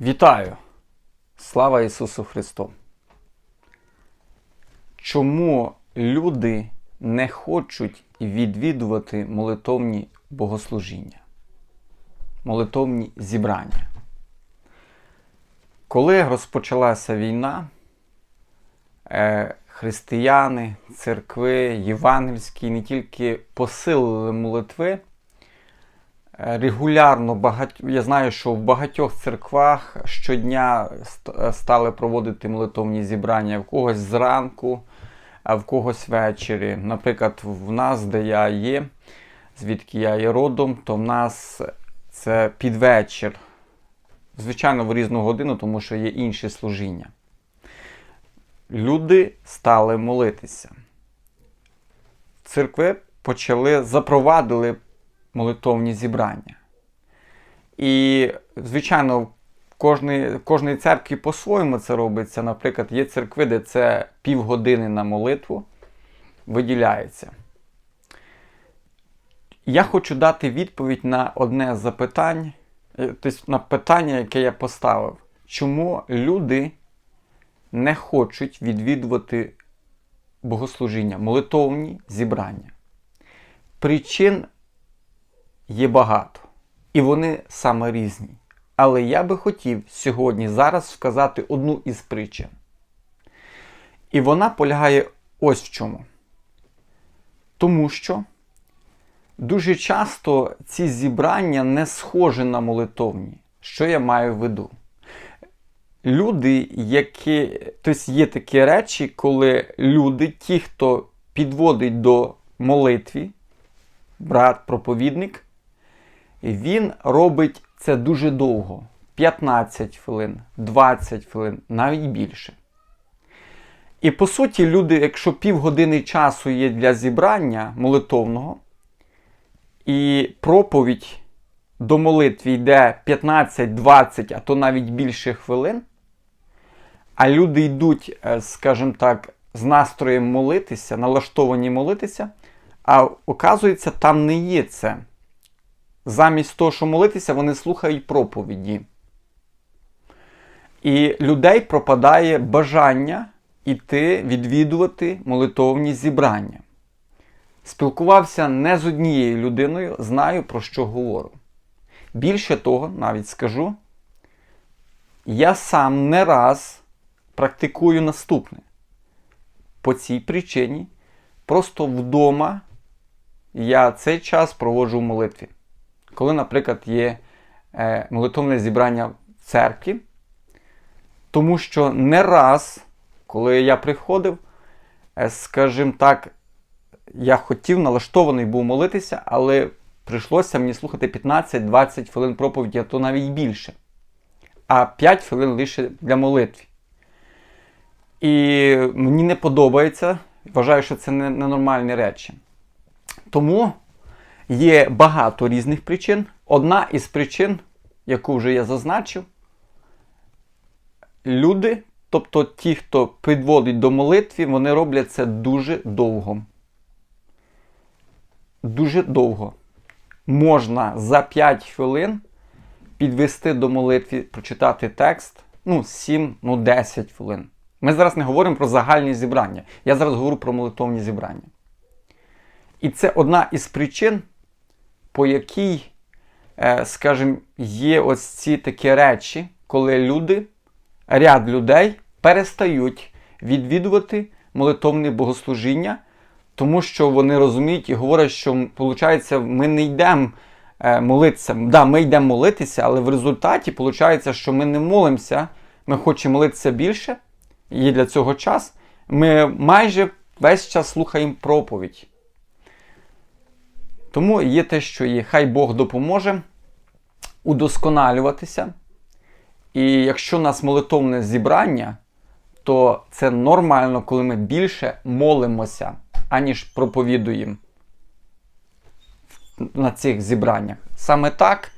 Вітаю! Слава Ісусу Христу! Чому люди не хочуть відвідувати молитовні богослужіння, молитовні зібрання? Коли розпочалася війна, е, християни, церкви, євангельські не тільки посилили молитви, Регулярно багать... я знаю, що в багатьох церквах щодня стали проводити молитовні зібрання в когось зранку, а в когось ввечері. Наприклад, в нас, де я є, звідки я є родом, то в нас це під вечір. Звичайно, в різну годину, тому що є інші служіння. Люди стали молитися. Церкви почали запровадили молитовні зібрання. І, звичайно, в кожній, церкві по-своєму це робиться. Наприклад, є церкви, де це півгодини на молитву виділяється. Я хочу дати відповідь на одне з запитань, е, тобто на питання, яке я поставив. Чому люди не хочуть відвідувати богослужіння, молитовні зібрання? Причин є багато. І вони саме різні. Але я би хотів сьогодні зараз сказати одну із причин. І вона полягає ось в чому. Тому що дуже часто ці зібрання не схожі на молитовні. Що я маю в виду? Люди, які. Тобто є такі речі, коли люди, ті, хто підводить до молитві, брат, проповідник, він робить це дуже довго. 15 хвилин, 20 хвилин, навіть більше. І по суті, люди, якщо півгодини часу є для зібрання молитовного, і проповідь до молитви йде 15-20, а то навіть більше хвилин, а люди йдуть, е, скажімо так, з настроєм молитися, налаштовані молитися, а оказується, там не є це. Замість того, що молитися, вони слухають проповіді. І людей пропадає бажання іти відвідувати молитовні зібрання. Спілкувався не з однією людиною, знаю про що говорю. Більше того, навіть скажу, я сам не раз практикую наступне. По цій причині просто вдома я цей час проводжу в молитві. Коли, наприклад, є е, молитовне зібрання в церкві, тому що не раз, коли я приходив, е, скажімо так, я хотів налаштований був молитися, але прийшлося мені слухати 15-20 хвилин проповіді, а то навіть більше. А 5 хвилин лише для молитви. І мені не подобається, вважаю, що це ненормальні речі. Тому є багато різних причин. Одна із причин, яку вже я зазначив, люди, тобто ті, хто підводить до молитви, вони роблять це дуже довго. Дуже довго. Можна за 5 хвилин підвести до молитви, прочитати текст, ну, 7, ну 10 хвилин. Ми зараз не говоримо про загальні зібрання. Я зараз говорю про молитовні зібрання. І це одна із причин, по якій, е, скажімо, є ось ці такі речі, коли люди, ряд людей перестають відвідувати молитовне богослужіння, тому що вони розуміють і говорять, що виходить, ми не йдемо е, молитися. Да, ми йдемо молитися, але в результаті виходить, що ми не молимося, ми хочемо молитися більше, є для цього час. Ми майже весь час слухаємо проповідь. Тому є те, що є. Хай Бог допоможе удосконалюватися. І якщо у нас молитовне зібрання, то це нормально, коли ми більше молимося, аніж проповідуємо на цих зібраннях. Саме так,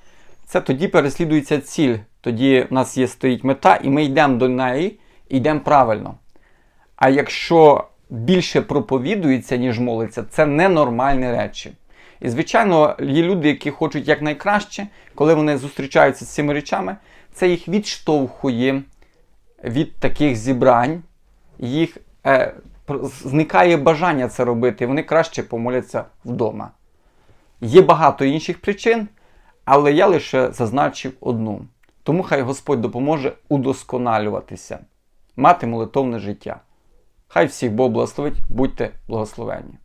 це тоді переслідується ціль. Тоді в нас є стоїть мета, і ми йдемо до неї йдемо правильно. А якщо більше проповідується, ніж молиться, це ненормальні речі. І, звичайно, є люди, які хочуть якнайкраще, коли вони зустрічаються з цими речами, це їх відштовхує від таких зібрань, їх е, зникає бажання це робити, і вони краще помоляться вдома. Є багато інших причин, але я лише зазначив одну. Тому хай Господь допоможе удосконалюватися, мати молитовне життя. Хай всіх Бог благословить, будьте благословенні.